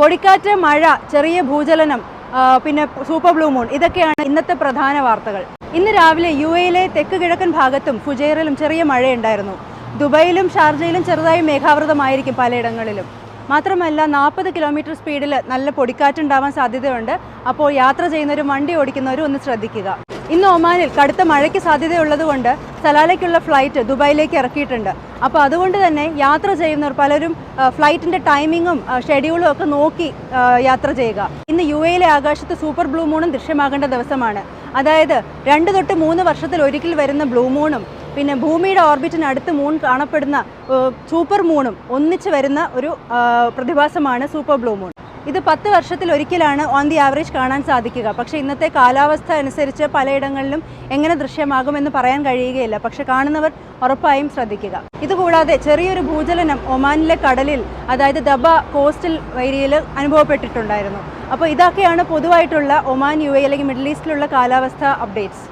പൊടിക്കാറ്റ് മഴ ചെറിയ ഭൂചലനം പിന്നെ സൂപ്പർ ബ്ലൂ മൂൺ ഇതൊക്കെയാണ് ഇന്നത്തെ പ്രധാന വാർത്തകൾ. ഇന്ന് രാവിലെ യു എയിലെ തെക്ക് കിഴക്കൻ ഭാഗത്തും ഫുജൈറിലും ചെറിയ മഴയുണ്ടായിരുന്നു. ദുബൈയിലും ഷാർജയിലും ചെറുതായി മേഘാവൃതമായിരിക്കും പലയിടങ്ങളിലും. മാത്രമല്ല നാൽപ്പത് കിലോമീറ്റർ സ്പീഡിൽ നല്ല പൊടിക്കാറ്റുണ്ടാവാൻ സാധ്യതയുണ്ട്. അപ്പോൾ യാത്ര ചെയ്യുന്നവരും വണ്ടി ഓടിക്കുന്നവരും ഒന്ന് ശ്രദ്ധിക്കുക. ഇന്ന് ഒമാനിൽ കടുത്ത മഴയ്ക്ക് സാധ്യതയുള്ളതുകൊണ്ട് സലാലയ്ക്കുള്ള ഫ്ലൈറ്റ് ദുബായിലേക്ക് ഇറക്കിയിട്ടുണ്ട്. അപ്പോൾ അതുകൊണ്ട് തന്നെ യാത്ര ചെയ്യുന്നവർ പലരും ഫ്ലൈറ്റിന്റെ ടൈമിങ്ങും ഷെഡ്യൂളും ഒക്കെ നോക്കി യാത്ര ചെയ്യുക. ഇന്ന് യു എയിലെ ആകാശത്ത് സൂപ്പർ ബ്ലൂ മൂണും ദൃശ്യമാകേണ്ട ദിവസമാണ്. അതായത് രണ്ട് തൊട്ട് മൂന്ന് വർഷത്തിൽ ഒരിക്കൽ വരുന്ന ബ്ലൂ മൂണും പിന്നെ ഭൂമിയുടെ ഓർബിറ്റിന് അടുത്ത് മൂൺ കാണപ്പെടുന്ന സൂപ്പർ മൂണും ഒന്നിച്ച് വരുന്ന ഒരു പ്രതിഭാസമാണ് സൂപ്പർ ബ്ലൂ മൂൺ ഇത് പത്ത് വർഷത്തിൽ ഒരിക്കലാണ് ഓൺ ദി ആവറേജ് കാണാൻ സാധിക്കുക. പക്ഷെ ഇന്നത്തെ കാലാവസ്ഥ അനുസരിച്ച് പലയിടങ്ങളിലും എങ്ങനെ ദൃശ്യമാകുമെന്ന് പറയാൻ കഴിയുകയില്ല. പക്ഷെ കാണുന്നവർ ഉറപ്പായും ശ്രദ്ധിക്കുക. ഇതുകൂടാതെ ചെറിയൊരു ഭൂചലനം ഒമാനിലെ കടലിൽ അതായത് ദബ കോസ്റ്റൽ ഏരിയയിൽ അനുഭവപ്പെട്ടിട്ടുണ്ടായിരുന്നു. അപ്പോൾ ഇതൊക്കെയാണ് പൊതുവായിട്ടുള്ള ഒമാൻ യു എ അല്ലെങ്കിൽ മിഡിൽ ഈസ്റ്റിലുള്ള കാലാവസ്ഥ അപ്ഡേറ്റ്സ്